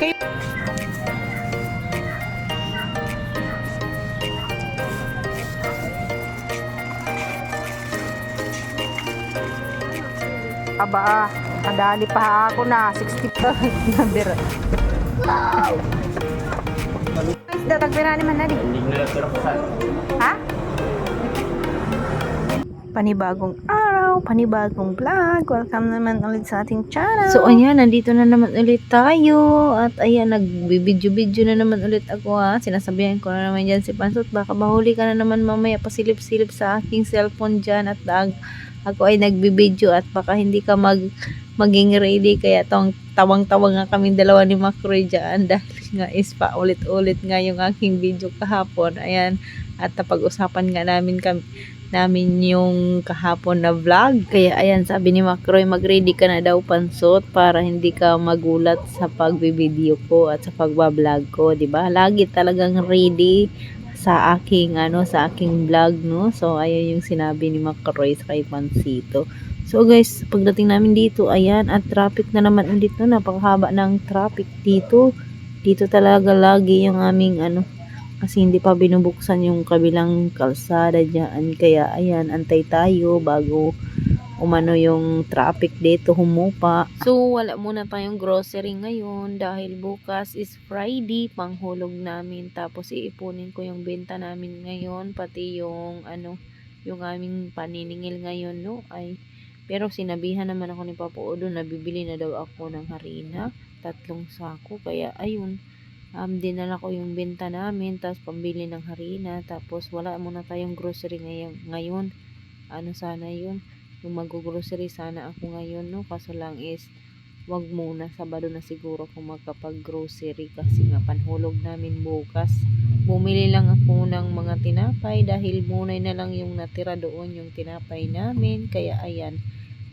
Kayo... Aba, kadali pa ako na 60 number. Wow! Guys, datag pinani man na di. Ha? Panibagong araw, panibagong vlog. Welcome naman ulit sa ating channel. So ayan, nandito na naman ulit tayo. At ayan, nagbibidyo-video na naman ulit ako ha. Sinasabihan ko na naman dyan si Pansot. Baka mahuli ka na naman mamaya pasilip-silip sa aking cellphone dyan. At ag ako ay nagbibideo at baka hindi ka mag maging ready kaya tong tawang-tawang nga kaming dalawa ni Macroy dyan dahil nga is pa ulit-ulit nga yung aking video kahapon ayan at napag-usapan nga namin kami namin yung kahapon na vlog. Kaya ayan, sabi ni Macroy, mag-ready ka na daw pansot para hindi ka magulat sa pagbibideo ko at sa pagbablog ko, 'di ba? Lagi talagang ready sa aking ano sa aking vlog no so ayan yung sinabi ni Macroy sa kay Pansito so guys pagdating namin dito ayan at traffic na naman ulit no napakahaba ng traffic dito dito talaga lagi yung aming ano kasi hindi pa binubuksan yung kabilang kalsada dyan kaya ayan antay tayo bago umano yung traffic dito humupa. So, wala muna tayong grocery ngayon dahil bukas is Friday, panghulog namin. Tapos, iipunin ko yung benta namin ngayon, pati yung, ano, yung aming paniningil ngayon, no? Ay, pero sinabihan naman ako ni Papa Odo na bibili na daw ako ng harina, tatlong sako. Kaya, ayun, um, dinala ko yung benta namin, tapos pambili ng harina, tapos wala muna tayong grocery ngayon. ngayon. Ano sana yun? yung mag-grocery sana ako ngayon no kaso lang is wag muna Sabado na siguro kung magkapag-grocery kasi nga panhulog namin bukas bumili lang ako ng mga tinapay dahil munay na lang yung natira doon yung tinapay namin kaya ayan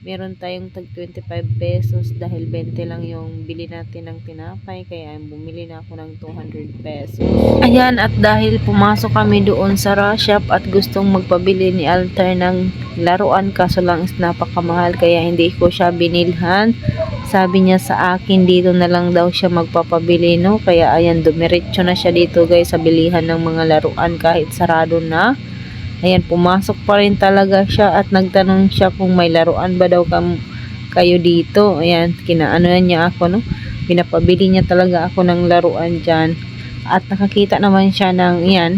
meron tayong tag 25 pesos dahil 20 lang yung bili natin ng tinapay kaya bumili na ako ng 200 pesos. Ayan at dahil pumasok kami doon sa Rashop at gustong magpabili ni Alter ng laruan kaso lang is napakamahal kaya hindi ko siya binilhan. Sabi niya sa akin dito na lang daw siya magpapabili no? Kaya ayan dumiretso na siya dito guys sa bilihan ng mga laruan kahit sarado na Ayan, pumasok pa rin talaga siya at nagtanong siya kung may laruan ba daw kam kayo dito. Ayan, kinaano niya ako, no? Pinapabili niya talaga ako ng laruan dyan. At nakakita naman siya ng, yan,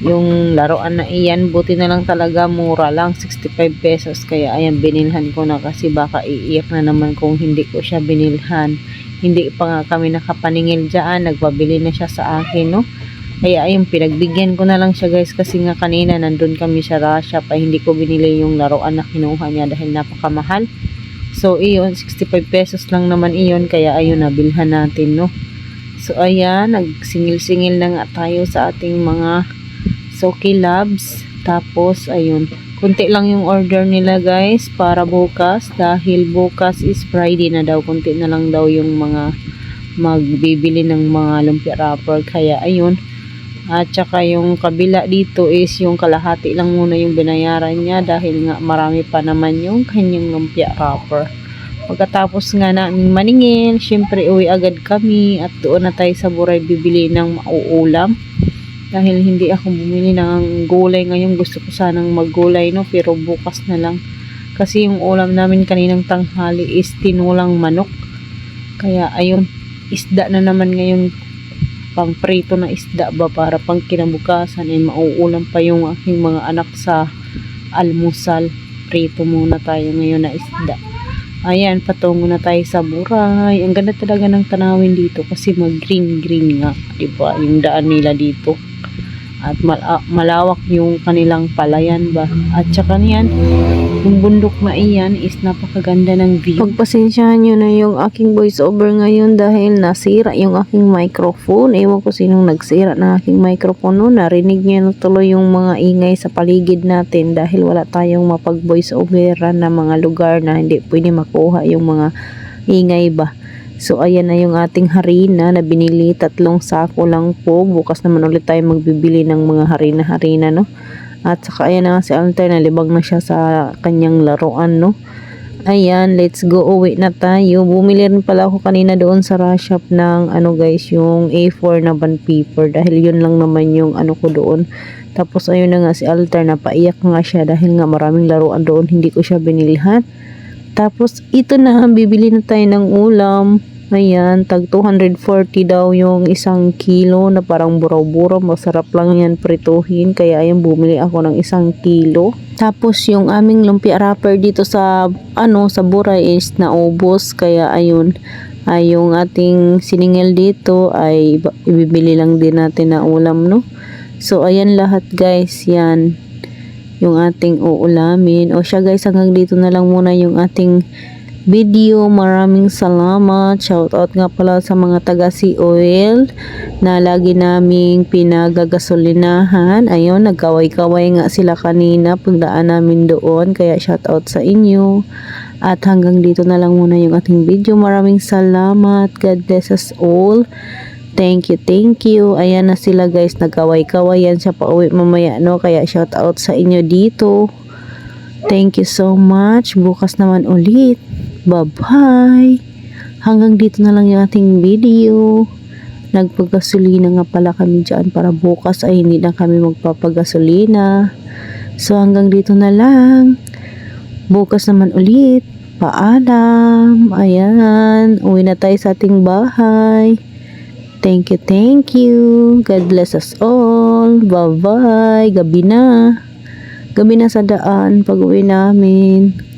yung laruan na iyan. Buti na lang talaga, mura lang, 65 pesos. Kaya, ayan, binilhan ko na kasi baka iiyak na naman kung hindi ko siya binilhan. Hindi pa nga kami nakapaningil dyan. Nagpabili na siya sa akin, no? Kaya ayun, pinagbigyan ko na lang siya guys kasi nga kanina nandun kami sa Russia pa hindi ko binili yung laruan na kinuha niya dahil napakamahal. So iyon, 65 pesos lang naman iyon kaya ayun nabilhan natin no. So ayan, nagsingil-singil na nga tayo sa ating mga Soki Labs. Tapos ayun, kunti lang yung order nila guys para bukas dahil bukas is Friday na daw. Kunti na lang daw yung mga magbibili ng mga lumpia wrapper. Kaya ayun, at saka yung kabila dito is yung kalahati lang muna yung binayaran niya dahil nga marami pa naman yung kanyang lumpia wrapper. Pagkatapos nga namin maningin, syempre uwi agad kami at doon na tayo sa buray bibili ng mauulam. Dahil hindi ako bumili ng gulay ngayon, gusto ko sanang maggulay no, pero bukas na lang. Kasi yung ulam namin kaninang tanghali is tinulang manok. Kaya ayun, isda na naman ngayon pang prito na isda ba para pang kinabukasan ay mauulam pa yung aking mga anak sa almusal. Prito muna tayo ngayon na isda. Ayan patungo na tayo sa buray. Ang ganda talaga ng tanawin dito kasi mag green green nga diba yung daan nila dito at ah, malawak yung kanilang palayan ba? At saka niyan yung bundok na iyan is napakaganda ng view. Pagpasensyahan nyo na yung aking voice over ngayon dahil nasira yung aking microphone. Ewan ko sinong nagsira ng aking microphone no narinig nyo na tuloy yung mga ingay sa paligid natin dahil wala tayong mapag voice overan na mga lugar na hindi pwede makuha yung mga ingay ba So, ayan na yung ating harina na binili. Tatlong sako lang po. Bukas naman ulit tayo magbibili ng mga harina-harina, no? At saka, ayan na si Alter. Nalibag na siya sa kanyang laruan, no? Ayan, let's go. Uwi na tayo. Bumili rin pala ako kanina doon sa rush shop ng, ano guys, yung A4 na band paper. Dahil yun lang naman yung ano ko doon. Tapos, ayun na nga si Alter. Napaiyak nga siya dahil nga maraming laruan doon. Hindi ko siya binilhan. Tapos, ito na, bibili na tayo ng ulam. Ayan, tag 240 daw yung isang kilo na parang buraw-buraw. Masarap lang yan prituhin. Kaya ayun, bumili ako ng isang kilo. Tapos yung aming lumpia wrapper dito sa ano sa Buray is naubos. Kaya ayun, ay yung ating siningil dito ay ibibili lang din natin na ulam, no? So, ayan lahat guys, yan yung ating uulamin. O siya guys, hanggang dito na lang muna yung ating video. Maraming salamat. Shout out nga pala sa mga taga Sea Oil na lagi naming pinagagasolinahan. Ayun, nagkaway-kaway nga sila kanina pagdaan namin doon. Kaya shout out sa inyo. At hanggang dito na lang muna yung ating video. Maraming salamat. God bless us all. Thank you, thank you. Ayan na sila guys, nagkaway-kaway yan siya pauwi mamaya, no? Kaya shout out sa inyo dito. Thank you so much. Bukas naman ulit. Bye-bye. Hanggang dito na lang yung ating video. Nagpagasolina nga pala kami dyan para bukas ay hindi na kami magpapagasolina. So hanggang dito na lang. Bukas naman ulit. Paalam. Ayan. Uwi na tayo sa ating bahay. Thank you, thank you. God bless us all. Bye-bye. Gabi na. Gabi na sa daan pag uwi namin.